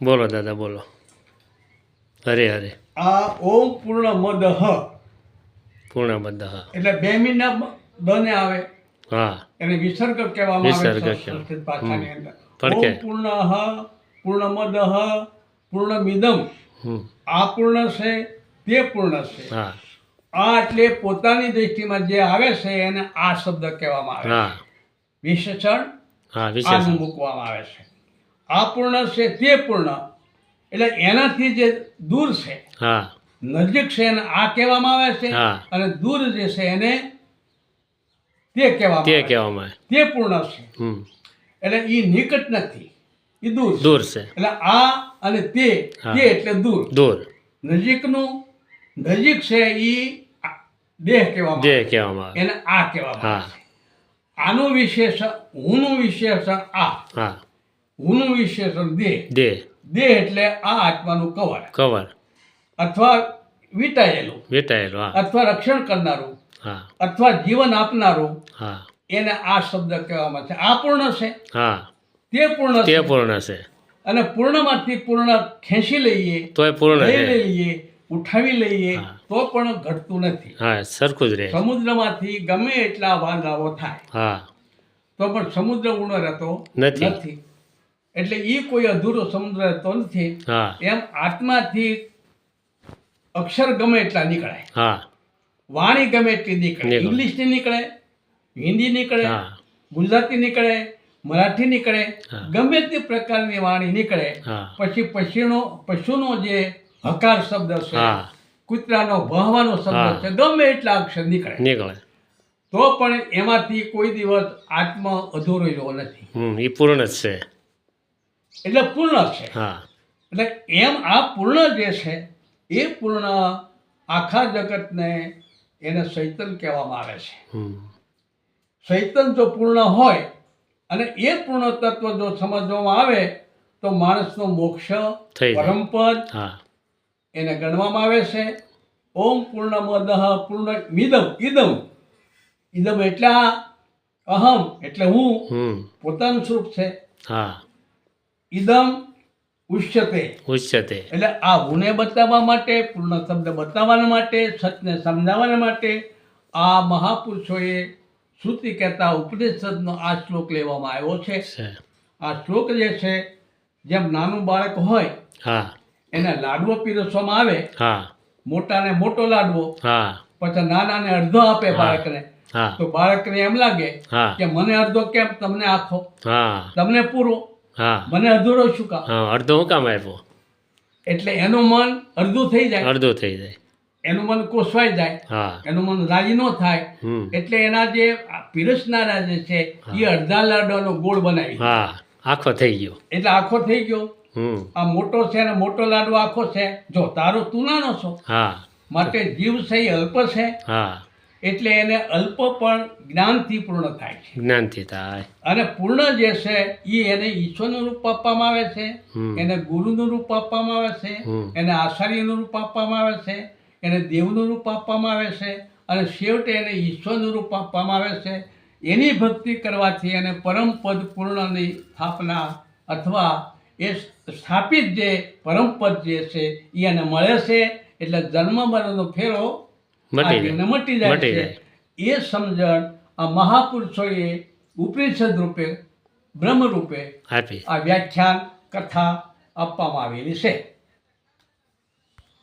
બોલો દાદા બોલો. હરે હરે. આ ઓમ પૂર્ણ મદ હ પૂર્ણ બધા હા એટલે બે મહિના બને આવે. હા. એને વિસર્ગ કહેવામાં આવે. સંસ્કૃત ભાષાની અંદર. ઓમ પૂર્ણ હ પૂર્ણ મદ હ પૂર્ણ મિદમ હમ. આ પૂર્ણ છે તે પૂર્ણ છે. હા. આ એટલે પોતાની દ્રષ્ટિમાં જે આવે છે એને આ શબ્દ કહેવામાં આવે છે. વિશેષણ મૂકવામાં આવે છે. આ પૂર્ણ છે તે પૂર્ણ. એટલે એનાથી જે દૂર છે નજીક છે એને આ કહેવામાં આવે છે અને દૂર જે છે એને તે કહેવામાં તે કહેવામાં તે પૂર્ણ છે. એટલે એ નિકટ નથી એ દૂર. દૂર છે. એટલે આ અને તે તે એટલે દૂર. દૂર. નજીકનું નજીક છે એ દેહ કહેવામાં દેહ કહેવામાં આવે. એને આ કહેવામાં આનું વિશેષણ હુંનું વિશેષણ આ. હા. હુંનું વિશેષણ દેહ. દેહ દેહ એટલે આ આત્માનું કવર. કવર. અથવા વીંટાયેલું. વેટાયેલો હા. અથવા રક્ષણ કરનારું. હા. અથવા જીવન આપનારું. હા. એને આ શબ્દ કહેવામાં છે. આ પૂર્ણ છે? હા. તે પૂર્ણ તે પૂર્ણ છે. અને પૂર્ણમાંથી પૂર્ણ ખેંચી લઈએ તોય પૂર્ણ લઈ લઈએ ઉઠાવી લઈએ તો પણ ઘટતું નથી. હા સરખું જ રહે. સમુદ્રમાંથી ગમે એટલા વાંધાઓ થાય હા. તો પણ સમુદ્ર ઊંડો રહેતો નથી. એટલે એ કોઈ અધૂરો સમુદ્ર રહેતો નથી. એમ આત્માથી અક્ષર ગમે એટલા નીકળે વાણી ગમે એટલી નીકળે. ઇંગ્લિશની નીકળે હિન્દી નીકળે ગુજરાતી નીકળે મરાઠી નીકળે ગમે તે પ્રકારની વાણી નીકળે પછી પશુનો પશુનો જે હકાર શબ્દ છે કૂતરાનો ભહવાનો શબ્દ છે ગમે એટલા અક્ષર નીકળે. નીકળે. તો પણ એમાંથી કોઈ દિવસ આત્મા અધૂરો રહ્યો નથી. એ પૂર્ણ જ છે. એટલે પૂર્ણ છે. એટલે એમ આ પૂર્ણ જે છે એ પૂર્ણ આખા જગતને એને ચૈતન કહેવામાં આવે છે. હમ. જો પૂર્ણ હોય અને એ પૂર્ણ તત્વ જો સમજવામાં આવે તો માણસનો મોક્ષ પરમપદ હા. એને ગણવામાં આવે છે. ઓમ પૂર્ણમદ પૂર્ણ મિદમ ઇદમ ઇદમ એટલે અહમ એટલે હું પોતાનું સ્વરૂપ છે. હા. ઇદમ ઉષ્યતે ઉષ્યતે એટલે આ હુંને બતાવવા માટે પૂર્ણ શબ્દ બતાવવા માટે સત્યને સમજાવવા માટે આ મહાપુરુષોએ શ્રુતિ કહેતા ઉપનિષદનો આ શ્લોક લેવામાં આવ્યો છે. આ શ્લોક જે છે જેમ નાનું બાળક હોય હા. એને લાડવો પીરસવામાં આવે હા. મોટાને મોટો લાડવો હા. પછી નાનાને અડધો આપે. બાળકને તો બાળકને એમ લાગે કે મને અડધો કેમ તમને આખો. તમને પૂરો. હા. મને અધૂરો શું કામ? હા અડધો હું કામ આપ્યો? એટલે એનું મન અડધું થઈ જાય. અડધો થઈ જાય. એનું મન કોસવાઈ જાય. હા. એનું મન રાજી ન થાય. એટલે એના જે પીરસનારા જે છે એ અડધા લાડવાનો ગોળ બનાવી. હા આખો થઈ ગયો. એટલે આખો થઈ ગયો. આ મોટો છે ને મોટો લાડવો આખો છે. જો તારો તુલાનો છો. હા. માટે જીવ છે એ અલ્પ છે. હા. એટલે એને અલ્પ પણ જ્ઞાનથી પૂર્ણ થાય છે. જ્ઞાનથી થાય. અને પૂર્ણ જે છે એ એને ઈશ્વરનું રૂપ આપવામાં આવે છે એને ગુરુનું રૂપ આપવામાં આવે છે એને આચાર્યનું રૂપ આપવામાં આવે છે એને દેવનું રૂપ આપવામાં આવે છે અને છેવટે એને ઈશ્વરનું રૂપ આપવામાં આવે છે. એની ભક્તિ કરવાથી એને પરમ પદ પૂર્ણની સ્થાપના અથવા એ સ્થાપિત જે પરમ પદ જે છે એ એને મળે છે. એટલે જન્મ મરણનો ફેરો મટી જાય. મટી જાય છે. એ સમજણ આ મહાપુરુષોએ ઉપનિષદ રૂપે બ્રહ્મ રૂપે આ વ્યાખ્યાન કથા આપવામાં આવેલી છે.